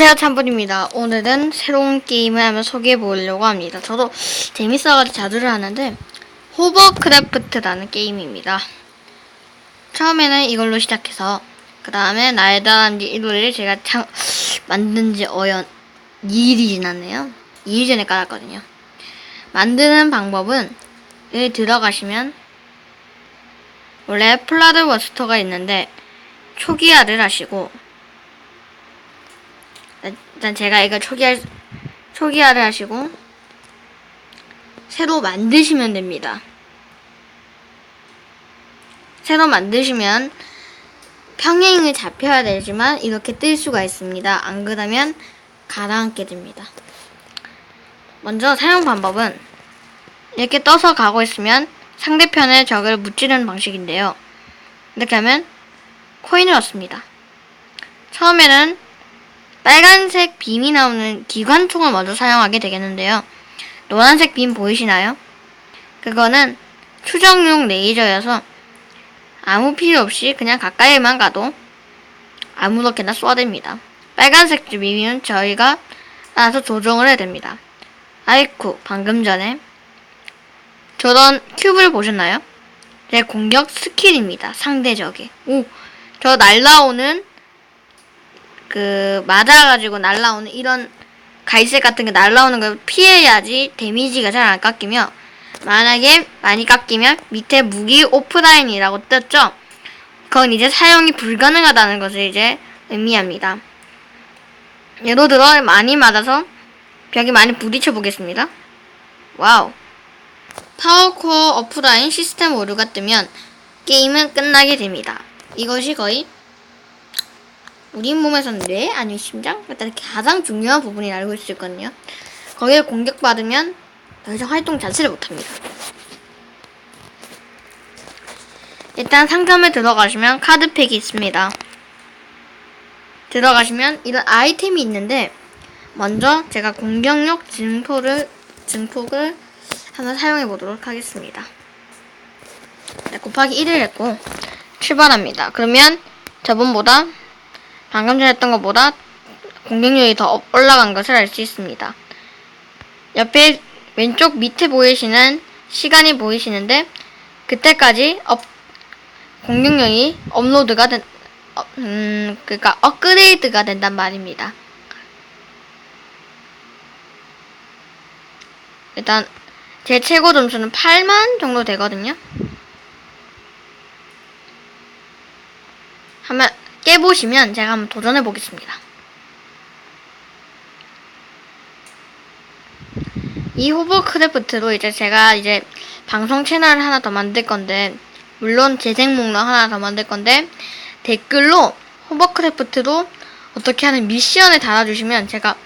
안녕하세요 참분입니다. 오늘은 새로운 게임을 한번 소개해 보려고 합니다. 저도 재밌어가지고 자주를 하는데 호버크래프트라는 게임입니다. 처음에는 이걸로 시작해서 그 다음에 이 노래를 제가 참 만든 지 어연 2일이 지났네요. 2일 전에 깔았거든요. 만드는 방법은 여기 들어가시면 원래 플라드 워스터가 있는데 초기화를 하시고 일단 제가 이거 초기화 초기화를 하시고 새로 만드시면 됩니다. 새로 만드시면 평행을 잡혀야 되지만 이렇게 뜰 수가 있습니다. 안 그러면 가라앉게 됩니다. 먼저 사용 방법은 이렇게 떠서 가고 있으면 상대편의 적을 무찌르는 방식인데요. 이렇게 하면 코인을 얻습니다. 처음에는 빨간색 빔이 나오는 기관총을 먼저 사용하게 되겠는데요. 노란색 빔 보이시나요? 그거는 추정용 레이저여서 아무 필요 없이 그냥 가까이만 가도 아무렇게나 쏘아댑니다. 빨간색 빔은 저희가 알아서 조정을 해야 됩니다. 아이쿠, 방금 전에 저런 큐브를 보셨나요? 제 공격 스킬입니다. 상대적이. 오, 저 날라오는 그 맞아가지고 날라오는 이런 갈색 같은 게 날라오는 걸 피해야지 데미지가 잘 안 깎이며 만약에 많이 깎이면 밑에 무기 오프라인이라고 떴죠. 그건 이제 사용이 불가능하다는 것을 이제 의미합니다. 예를 들어 많이 맞아서 벽에 많이 부딪혀 보겠습니다. 와우. 파워코어 오프라인 시스템 오류가 뜨면 게임은 끝나게 됩니다. 이것이 거의 우리 몸에서는 뇌 아니면 심장 일단 가장 중요한 부분이 알고 있을거든요. 거기에 공격받으면 더 이상 활동 자체를 못합니다. 일단 상점에 들어가시면 카드팩이 있습니다. 들어가시면 이런 아이템이 있는데 먼저 제가 공격력 증폭을 증폭을 한번 사용해 보도록 하겠습니다. 네, 곱하기 1을 했고 출발합니다. 그러면 저번보다 방금 전에 했던 것보다 공격력이 더 업- 올라간 것을 알 수 있습니다. 옆에 왼쪽 밑에 보이시는 시간이 보이시는데 그때까지 업 공격력이 업로드가 된 어, 음, 그러니까 업그레이드가 된단 말입니다. 일단 제 최고 점수는 8만 정도 되거든요. 한번 깨보시면 제가 한번 도전해 보겠습니다. 이 호버크래프트로 이제 제가 이제 방송 채널을 하나 더 만들 건데 물론 재생 목록 하나 더 만들 건데 댓글로 호버크래프트로 어떻게 하는 미션을 달아주시면 제가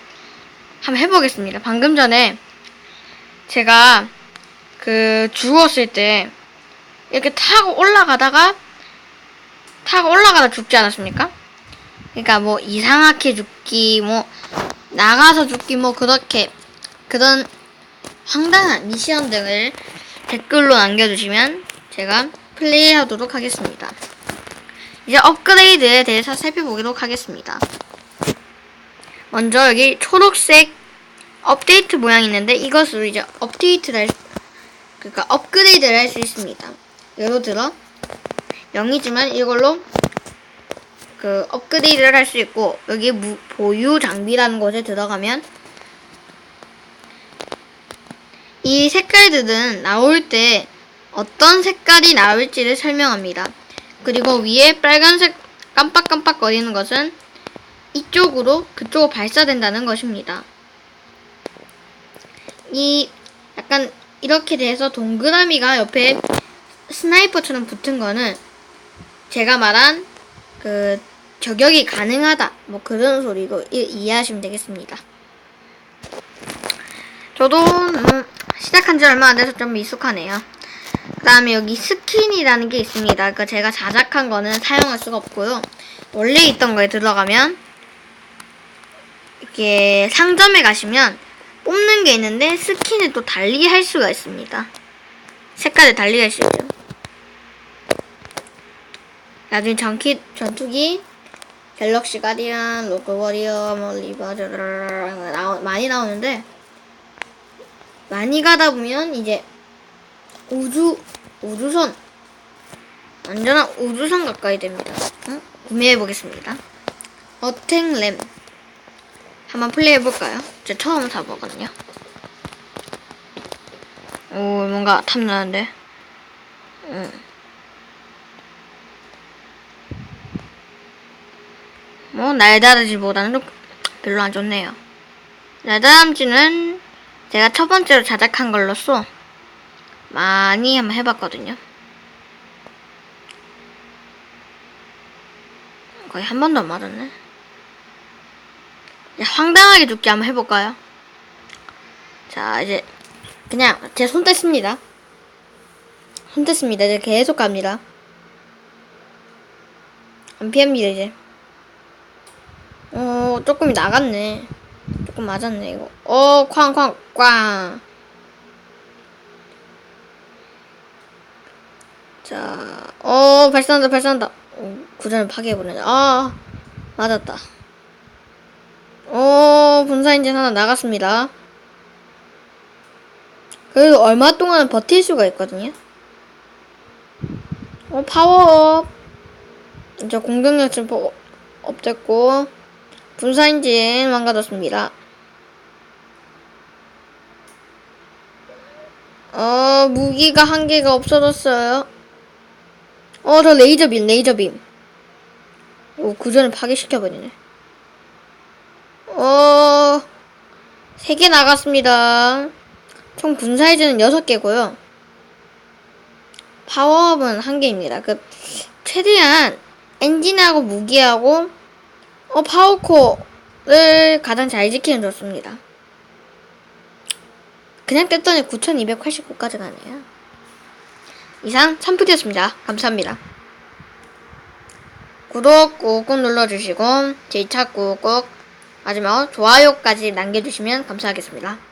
한번 해보겠습니다. 방금 전에 제가 그 죽었을 때 이렇게 타고 올라가다가 타고 올라가다 죽지 않았습니까? 그러니까 뭐 이상하게 죽기 뭐 나가서 죽기 뭐 그렇게 그런 황당한 미션 등을 댓글로 남겨주시면 제가 플레이하도록 하겠습니다. 이제 업그레이드에 대해서 살펴보도록 하겠습니다. 먼저 여기 초록색 업데이트 모양이 있는데 이것으로 이제 업데이트를 할, 그러니까 업그레이드를 할 수 있습니다. 예를 들어 0이지만 이걸로 그 업그레이드를 할 수 있고 여기 무, 보유 장비라는 곳에 들어가면 이 색깔들은 나올 때 어떤 색깔이 나올지를 설명합니다. 그리고 위에 빨간색 깜빡깜빡 거리는 것은 이쪽으로 그쪽으로 발사된다는 것입니다. 이 약간 이렇게 돼서 동그라미가 옆에 스나이퍼처럼 붙은 거는 제가 말한 그 저격이 가능하다 뭐 그런 소리로 이, 이해하시면 되겠습니다. 저도 음, 시작한 지 얼마 안 돼서 좀 미숙하네요. 그 다음에 여기 스킨이라는 게 있습니다. 그러니까 제가 자작한 거는 사용할 수가 없고요. 원래 있던 거에 들어가면 이렇게 상점에 가시면 뽑는 게 있는데 스킨을 또 달리 할 수가 있습니다. 색깔을 달리 할 수 있죠. 나중에 전기, 전투기 갤럭시 가디언, 로그 워리어, 뭐 리버드 나오, 많이 나오는데 많이 가다 보면 이제 우주 우주선 완전한 우주선 가까이 됩니다. 응? 구매해 보겠습니다. 어택램 한번 플레이 해 볼까요? 제 처음 사보거든요. 오 뭔가 탐나는데. 응. 뭐 날다람쥐보다는 좀 별로 안 좋네요. 날다람쥐는 제가 첫 번째로 자작한 걸로써 많이 한번 해봤거든요. 거의 한 번도 안 맞았네. 황당하게 죽기 한번 해볼까요? 자 이제 그냥 제 손 뗐습니다. 손 뗐습니다. 이제 계속 갑니다. 안 피합니다 이제. 어, 조금 나갔네. 조금 맞았네, 이거. 어, 쾅, 쾅, 꽝. 자, 어, 발사한다, 발사한다. 어, 구전을 파괴해버리네. 아, 맞았다. 어, 분사인진 하나 나갔습니다. 그래도 얼마 동안 버틸 수가 있거든요. 어, 파워업. 이제 공격력 증폭 업됐고, 분사인진 망가졌습니다. 어, 무기가 한 개가 없어졌어요. 어, 저 레이저빔, 레이저빔. 오, 구전을 파괴시켜버리네. 어, 세 개 나갔습니다. 총 분사이즈는 여섯 개고요. 파워업은 한 개입니다. 그, 최대한 엔진하고 무기하고 어, 파워코를 가장 잘 지키는 좋습니다. 그냥 뗐더니 9289까지 가네요. 이상 3푸디였습니다. 감사합니다. 구독 꾹꾹 눌러주시고 제2차 꾹꾹 마지막 좋아요까지 남겨주시면 감사하겠습니다.